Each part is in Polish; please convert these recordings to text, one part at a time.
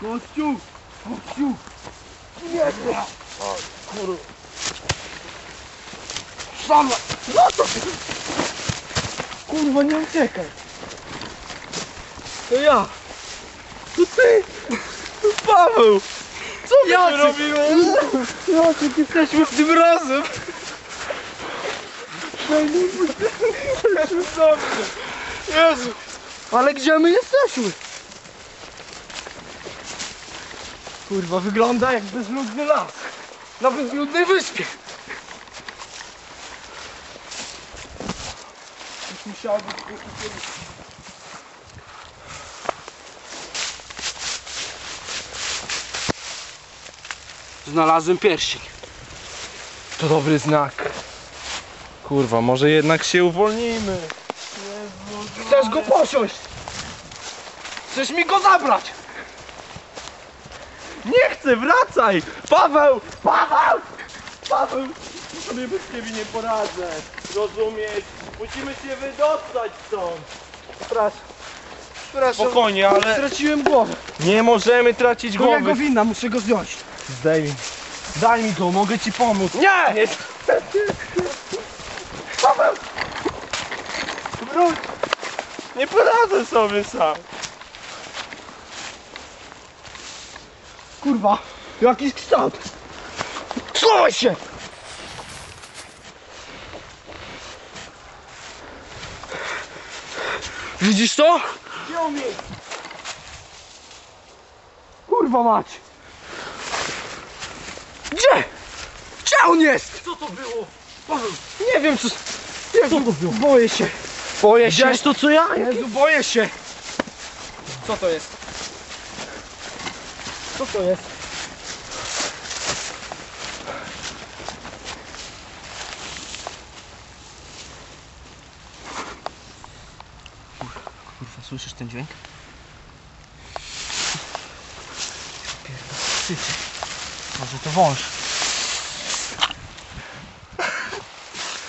Kościół! Kościół! Nie! O, kurwa! Sama! No to ty! Kurwa, nie uciekaj! To ja! To ty! Paweł! Jacek! robimy? Jacek, jesteśmy w tym razem! Dobrze! Jezu! Ale gdzie my jesteśmy? Kurwa, wygląda jak bezludny las. Na bezludnej wyspie. Musiało być Znalazłem pierścień. To dobry znak. Kurwa, może jednak się uwolnimy. Chcesz go posiąść? Chcesz mi go zabrać? Nie chcę, wracaj! Paweł! Paweł! Paweł! Sobie bez ciebie nie poradzę. Rozumiesz? Musimy się wydostać stąd. Przepraszam. Przepraszam. Spokojnie, ale Straciłem głowę. nie możemy tracić To jego głowy. wina, muszę go zdjąć. Zdejmij. Daj mi go, mogę ci pomóc. Nie! Nie! Paweł! Wróć! Nie poradzę sobie sam. Kurwa, jakiś kształt. Schowaj się! Widzisz to? Gdzie on jest? Kurwa mać! Gdzie? Gdzie on jest? Co to było? Nie wiem co... Nie wiem, boję się. Boję się. Widziałeś to co ja? Jezu, boję się. Co to jest? Co to jest? Kurwa, słyszysz ten dźwięk? Pierdol, krzyczy. Może to wąż.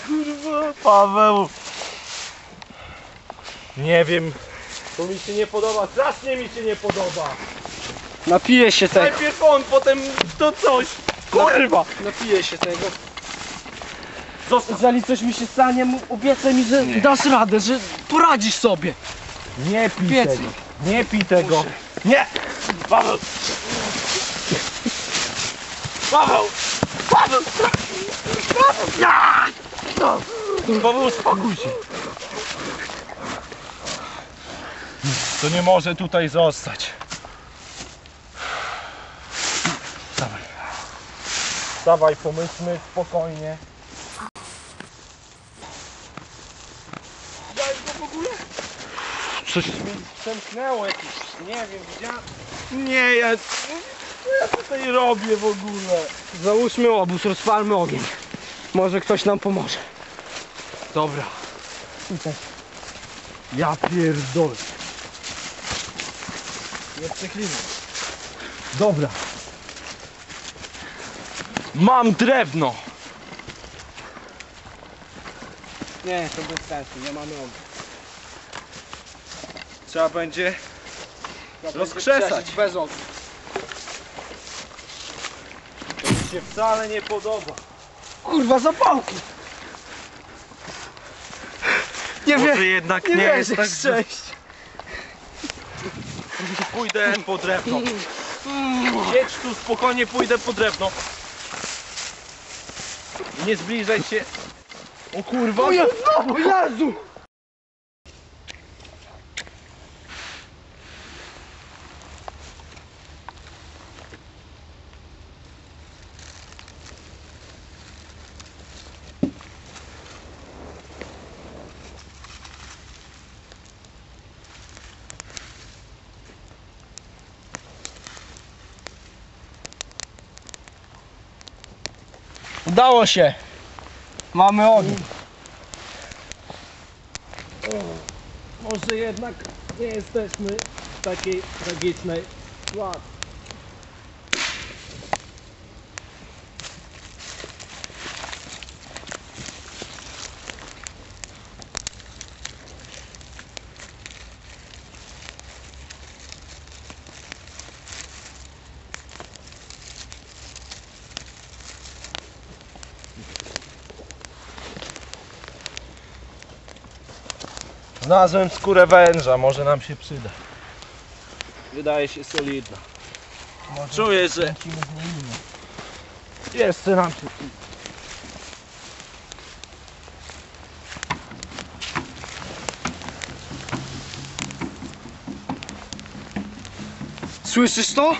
Kurwa, Paweł. Nie wiem. To mi się nie podoba, strasznie mi się nie podoba. Napiję się tego. Najpierw on, potem to coś. Kurwa. Napiję się tego. Zostaw. Jeżeli coś mi się stanie, obiecaj mi, że dasz radę, że poradzisz sobie. Nie pij Obiecaj. tego. Nie pij tego. Nie. Paweł. Paweł. Paweł. Paweł. Ja. No. Paweł, uspokój się. To nie może tutaj zostać. Dawaj. Dawaj, pomyślmy spokojnie. Daj go w ogóle. Coś mi przemknęło jakieś, nie wiem, widziałem. Nie, ja, ja tutaj robię w ogóle? Załóżmy obóz, rozpalmy ogień. Może ktoś nam pomoże. Dobra. Tutaj. Ja pierdolę. Nie przeklinaj. Dobra. Mam drewno. Nie, to bez sensu, nie mamy ognia. Trzeba będzie Rozkrzesać. Bez ognia. To mi się wcale nie podoba. Kurwa, zapałki! Nie Może wiem, jednak nie nie, jest tak, sześć. pójdę po drewno. Jedź tu spokojnie, pójdę po drewno. Nie zbliżaj się. O kurwa. O, Je- o Jezu! Udało się. Mamy ogień. Może jednak nie jesteśmy w takiej tragicznej sytuacji. Znalazłem skórę węża, może nam się przyda. Wydaje się solidna. Czuję, że jeszcze nam się przyda. Słyszysz to?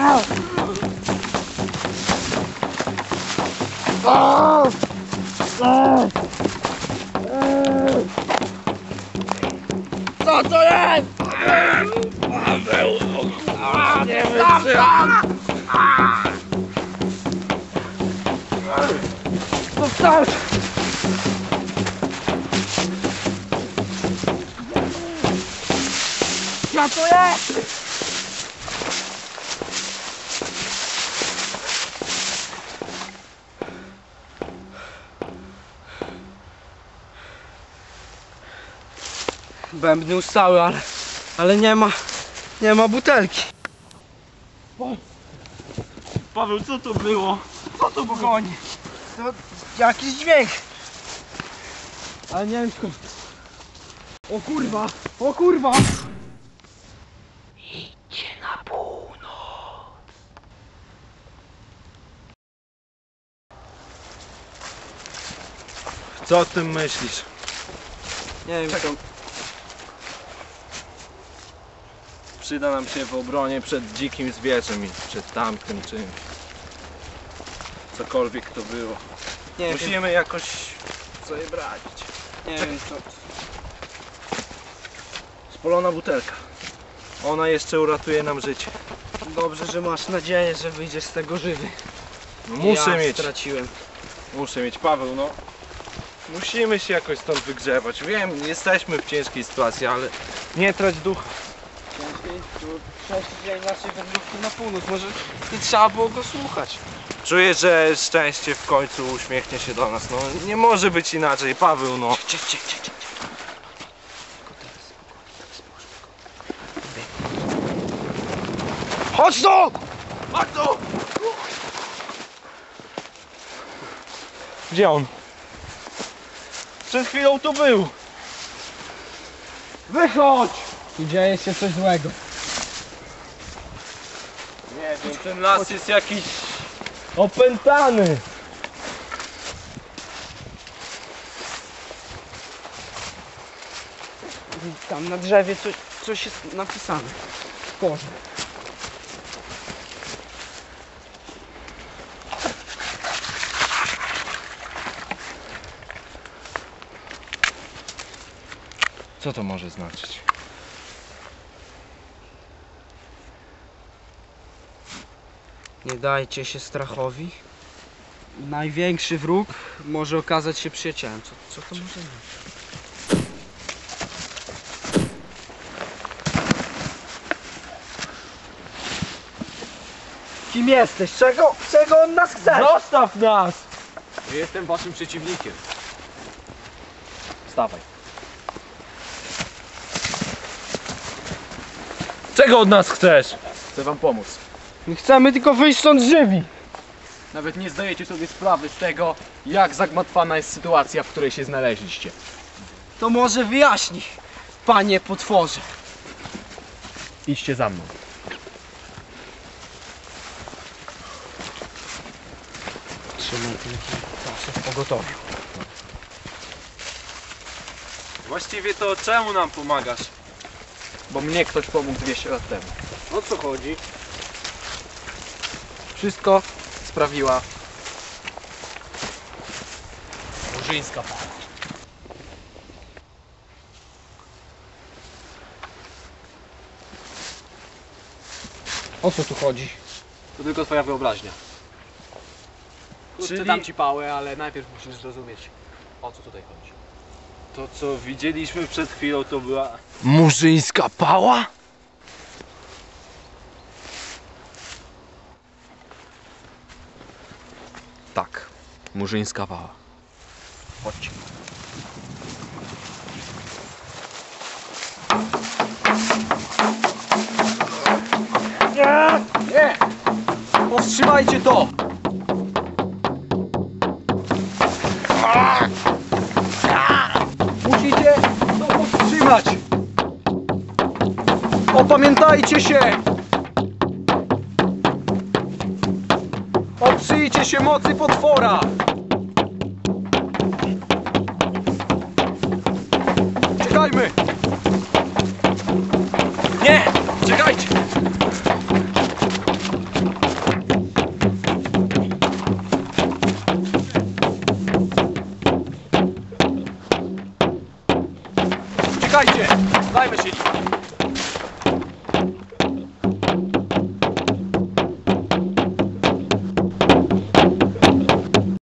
Co to jest? Ja to jest! Bębny ustały, ale, ale nie ma, nie ma butelki. Paweł, co to było? Co to pogoni? To jakiś dźwięk. Ale nie wiem skąd. O kurwa! O kurwa! Co o tym myślisz? Nie wiem skąd. Przyda nam się w obronie przed dzikim zwierzem i przed tamtym czymś. Cokolwiek to było. Nie wiem, Musimy jakoś sobie radzić. nie wiem co. Spolona butelka. Ona jeszcze uratuje nam życie. Dobrze, że masz nadzieję, że wyjdziesz z tego żywy. No, muszę ja mieć, straciłem. muszę mieć. Paweł, no. Musimy się jakoś stąd wygrzebać. Wiem, jesteśmy w ciężkiej sytuacji, ale nie trać ducha. Przeszliśmy inaczej wędrówki na północ. Może nie trzeba było go słuchać. Czuję, że szczęście w końcu uśmiechnie się do nas. No nie może być inaczej, Paweł, no. Cie, cie, cie, cie. Chodź tu! Chodź tu! Gdzie on? Przed chwilą tu był. Wychodź! Tu dzieje się coś złego. Wiem, ten las jest jakiś opętany. Tam na drzewie coś, coś jest napisane. Boże. Co to może znaczyć? Nie dajcie się strachowi. Największy wróg może okazać się przyjacielem. Co, co to może być? Kim jesteś? Czego, czego on nas chce? Zostaw nas! Jestem waszym przeciwnikiem. Wstawaj. Czego od nas chcesz? Chcę wam pomóc. My chcemy tylko wyjść stąd żywi. Nawet nie zdajecie sobie sprawy z tego, jak zagmatwana jest sytuacja, w której się znaleźliście. To może wyjaśni, panie potworze. Idźcie za mną. Trzymaj telefon zawsze w pogotowiu. Właściwie to czemu nam pomagasz? Bo mnie ktoś pomógł 200 lat temu. O co chodzi? Wszystko sprawiła murzyńska para. O co tu chodzi? To tylko twoja wyobraźnia. Kurczę, Czyli- dam ci pałę, ale najpierw musisz zrozumieć, o co tutaj chodzi. To co widzieliśmy przed chwilą to była... Murzyńska pała? Tak, murzyńska pała. Chodźcie. Nie! Nie! Trzymajcie to! Musicie to powstrzymać! Opamiętajcie się! Oprzyjcie się mocy potwora!